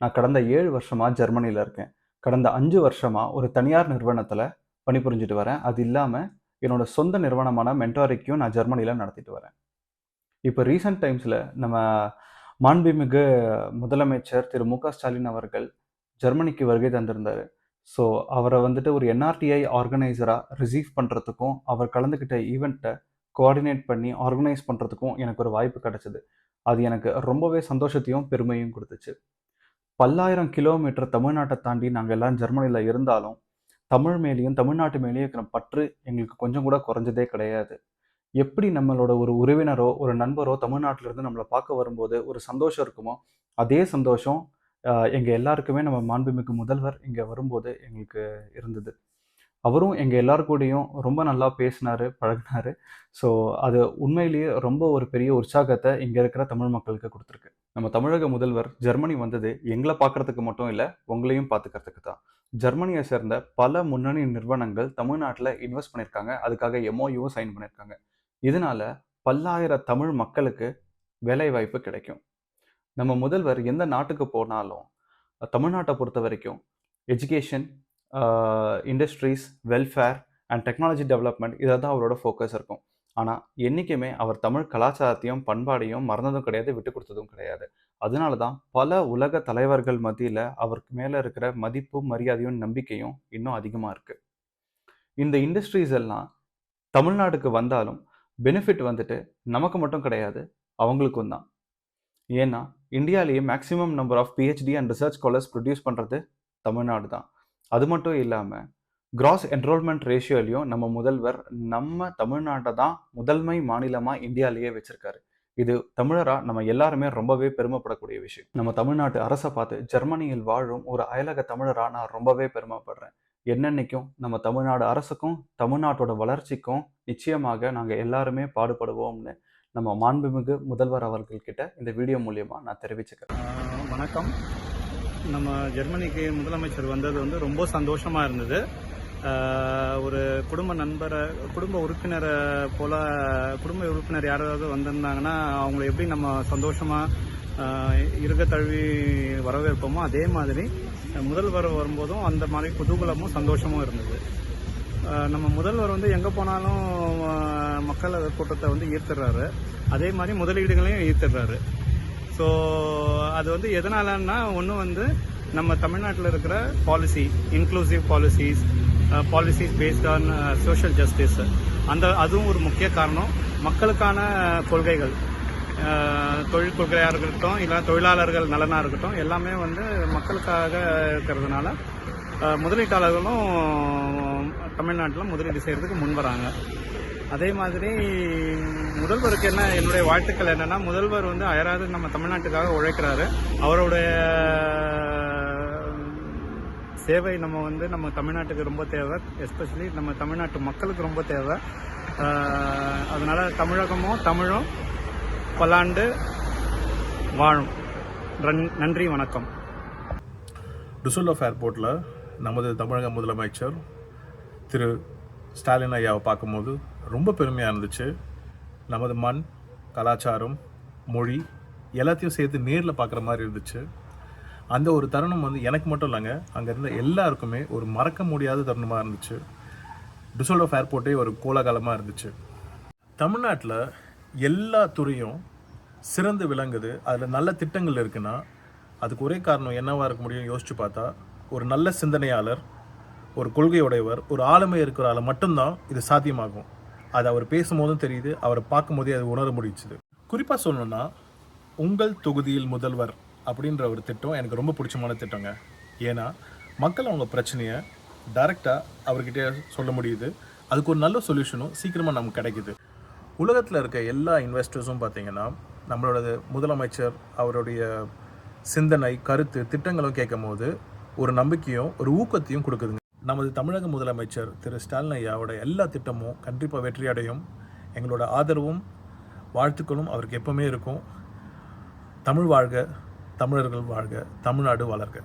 நான் கடந்த ஏழு வருஷமாக ஜெர்மனியில் இருக்கேன். கடந்த அஞ்சு வருஷமாக ஒரு தனியார் நிறுவனத்தில் பணிபுரிஞ்சிட்டு வரேன். அது இல்லாமல் என்னோட சொந்த நிறுவனமான மென்டாரிக்கையும் நான் ஜெர்மனியில் நடத்திட்டு வரேன். இப்போ ரீசெண்ட் டைம்ஸில் நம்ம மாண்புமிகு முதலமைச்சர் திரு மு க ஸ்டாலின் அவர்கள் ஜெர்மனிக்கு வருகை தந்திருந்தார். ஸோ அவரை வந்துட்டு ஒரு என்ஆர்டிஐ ஆர்கனைசராக ரிசீவ் பண்ணுறதுக்கும் அவர் கலந்துக்கிட்ட ஈவெண்ட்டை கோஆர்டினேட் பண்ணி ஆர்கனைஸ் பண்ணுறதுக்கும் எனக்கு ஒரு வாய்ப்பு கிடச்சிது. அது எனக்கு ரொம்பவே சந்தோஷத்தையும் பெருமையும் கொடுத்துச்சு. பல்லாயிரம் கிலோமீட்டர் தமிழ்நாட்டை தாண்டி நாங்கள் எல்லாம் ஜெர்மனியில் இருந்தாலும் தமிழ் மேலேயும் தமிழ்நாட்டு மேலேயும் இருக்கிற பற்று எங்களுக்கு கொஞ்சம் கூட குறைஞ்சதே கிடையாது. எப்படி நம்மளோட ஒரு உறவினரோ ஒரு நண்பரோ தமிழ்நாட்டில இருந்து நம்மளை பார்க்க வரும்போது ஒரு சந்தோஷம் இருக்குமோ அதே சந்தோஷம் எங்கள் எல்லாருக்குமே நம்ம மாண்புமிகு முதல்வர் இங்கே வரும்போது எங்களுக்கு இருந்தது. அவரும் எங்கள் எல்லார் கூடயும் ரொம்ப நல்லா பேசினாரு பழகினார். ஸோ அது உண்மையிலேயே ரொம்ப ஒரு பெரிய உற்சாகத்தை இங்கே இருக்கிற தமிழ் மக்களுக்கு கொடுத்துருக்கு. நம்ம தமிழக முதல்வர் ஜெர்மனி வந்தது எங்களை பார்க்கறதுக்கு மட்டும் இல்லை உங்களையும் பார்த்துக்கிறதுக்கு தான். ஜெர்மனியை சேர்ந்த பல முன்னணி நிறுவனங்கள் தமிழ்நாட்டில் இன்வெஸ்ட் பண்ணியிருக்காங்க அதுக்காக எம்ஓயும் சைன் பண்ணியிருக்காங்க. இதனால பல்லாயிர தமிழ் மக்களுக்கு வேலை வாய்ப்பு கிடைக்கும். நம்ம முதல்வர் எந்த நாட்டுக்கு போனாலும் தமிழ்நாட்டை பொறுத்த வரைக்கும் education industries welfare and technology development இதை தான் அவரோட ஃபோக்கஸ் இருக்கும். ஆனால் என்றைக்குமே அவர் தமிழ் கலாச்சாரத்தையும் பண்பாடையும் மறந்ததும் கிடையாது விட்டு கொடுத்ததும் கிடையாது. அதனால தான் பல உலக தலைவர்கள் மத்தியில் அவருக்கு மேலே இருக்கிற மதிப்பும் மரியாதையும் நம்பிக்கையும் இன்னும் அதிகமாக இருக்குது இந்த இண்டஸ்ட்ரீஸ் எல்லாம் தமிழ்நாட்டுக்கு வந்தாலும் பெனிஃபிட் வந்துட்டு நமக்கு மட்டும் கிடையாது அவங்களுக்கும் தான். ஏன்னா இந்தியாவிலேயே maximum number of PhD and research scholars produce பண்ணுறது தமிழ்நாடு தான். அது மட்டும் இல்லாமல் கிராஸ் என்ரோல்மெண்ட் ரேஷியோலையும் நம்ம முதல்வர் நம்ம தமிழ்நாட்டை தான் முதன்மை மாநிலமாக இந்தியாவிலேயே வச்சுருக்காரு. இது தமிழராக நம்ம எல்லாருமே ரொம்பவே பெருமைப்படக்கூடிய விஷயம். நம்ம தமிழ்நாட்டு அரசை பார்த்து ஜெர்மனியில் வாழும் ஒரு அயலக தமிழராக நான் ரொம்பவே பெருமைப்படுறேன். என்னென்னைக்கும் நம்ம தமிழ்நாடு அரசுக்கும் தமிழ்நாட்டோட வளர்ச்சிக்கும் நிச்சயமாக நாங்கள் எல்லாருமே பாடுபடுவோம்னு நம்ம மாண்புமிகு முதல்வர் அவர்கள்கிட்ட இந்த வீடியோ மூலியமாக நான் தெரிவிச்சுக்கிறேன். வணக்கம். நம்ம ஜெர்மனிக்கு முதலமைச்சர் வந்தது வந்து ரொம்ப சந்தோஷமாக இருந்தது. ஒரு குடும்ப நண்பரை குடும்ப உறுப்பினரை போல குடும்ப உறுப்பினர் யாராவது வந்திருந்தாங்கன்னா அவங்கள எப்படி நம்ம சந்தோஷமாக இருக்க இருக தழுவி வரவேற்போமோ அதே மாதிரி முதல்வர் வரும்போதும் அந்த மாதிரி குதூகலமும் சந்தோஷமும் இருந்தது. நம்ம முதல்வர் வந்து எங்கே போனாலும் மக்கள் கூட்டத்தை வந்து ஈர்த்துடுறாரு அதே மாதிரி முதலீடுகளையும் ஈர்த்துடுறாரு ஸோ அது வந்து எதனாலன்னா ஒன்று வந்து நம்ம தமிழ்நாட்டில் இருக்கிற policy inclusive policies policies based on social justice அந்த அதுவும் ஒரு முக்கிய காரணம். மக்களுக்கான கொள்கைகள் தொழில் கொள்கையாக இருக்கட்டும் இல்லை தொழிலாளர்கள் நலனாக இருக்கட்டும் எல்லாமே வந்து மக்களுக்காக இருக்கிறதுனால முதலீட்டாளர்களும் தமிழ்நாட்டில் முதலீடு செய்கிறதுக்கு முன் வராங்க. அதே மாதிரி முதல்வருக்கு என்ன என்னுடைய வாழ்த்துக்கள் என்னன்னா முதல்வர் வந்து அயராது நம்ம தமிழ்நாட்டுக்காக உழைக்கிறாரு. அவருடைய சேவை நம்ம வந்து நம்ம தமிழ்நாட்டுக்கு ரொம்ப தேவை. எஸ்பெஷலி நம்ம தமிழ்நாட்டு மக்களுக்கு ரொம்ப தேவை. அதனால தமிழகமும் தமிழும் பல்லாண்டு வாழும். நன்றி வணக்கம். டுசல்டோஃப் ஏர்போர்ட்டில் நமது தமிழக முதலமைச்சர் திரு ஸ்டாலின் ஐயாவை பார்க்கும்போது ரொம்ப பெருமையாக இருந்துச்சு. நமது மண் கலாச்சாரம் மொழி எல்லாத்தையும் சேர்த்து நேரில் பார்க்குற மாதிரி இருந்துச்சு. அந்த ஒரு தருணம் வந்து எனக்கு மட்டும் இல்லைங்க அங்கே இருந்த எல்லாருக்குமே ஒரு மறக்க முடியாத தருணமாக இருந்துச்சு. டிசோல்டோஃப் ஏர்போர்ட்டே ஒரு கோலாகலமாக இருந்துச்சு. தமிழ்நாட்டில் எல்லா துறையும் சிறந்து விளங்குது. அதில் நல்ல திட்டங்கள் இருக்குன்னா அதுக்கு ஒரே காரணம் என்னவாக இருக்க முடியும் யோசிச்சு பார்த்தா ஒரு நல்ல சிந்தனையாளர் ஒரு கொள்கையுடையவர் ஒரு ஆளுமை இருக்கிறால மட்டும்தான் இது சாத்தியமாகும். அது அவர் பேசும்போதும் தெரியுது அவரை பார்க்கும்போதே அது உணர முடிச்சுது குறிப்பாக சொல்லணும்னா உங்கள் தொகுதியில் முதல்வர் அப்படின்ற ஒரு திட்டம் எனக்கு ரொம்ப பிடிச்சமான திட்டங்க. ஏன்னா மக்கள் அவங்க பிரச்சனையை டைரெக்டாக அவர்கிட்ட சொல்ல முடியுது. அதுக்கு ஒரு நல்ல சொல்யூஷனும் சீக்கிரமாக நமக்கு கிடைக்குது. உலகத்தில் இருக்க எல்லா இன்வெஸ்டர்ஸும் பார்த்தீங்கன்னா நம்மளோட முதலமைச்சர் அவருடைய சிந்தனை கருத்து திட்டங்களும் கேட்கும் போது ஒரு நம்பிக்கையும் ஒரு ஊக்கத்தையும் கொடுக்குதுங்க. நமது தமிழக முதலமைச்சர் திரு ஸ்டாலின் ஐயாவோட எல்லா திட்டமும் கண்டிப்பாக வெற்றி அடையும் எங்களோட ஆதரவும் வாழ்த்துக்களும் அவருக்கு எப்பவுமே இருக்கும். தமிழ் வாழ்க தமிழர்கள் வாழ்க தமிழ்நாடு வளர்க.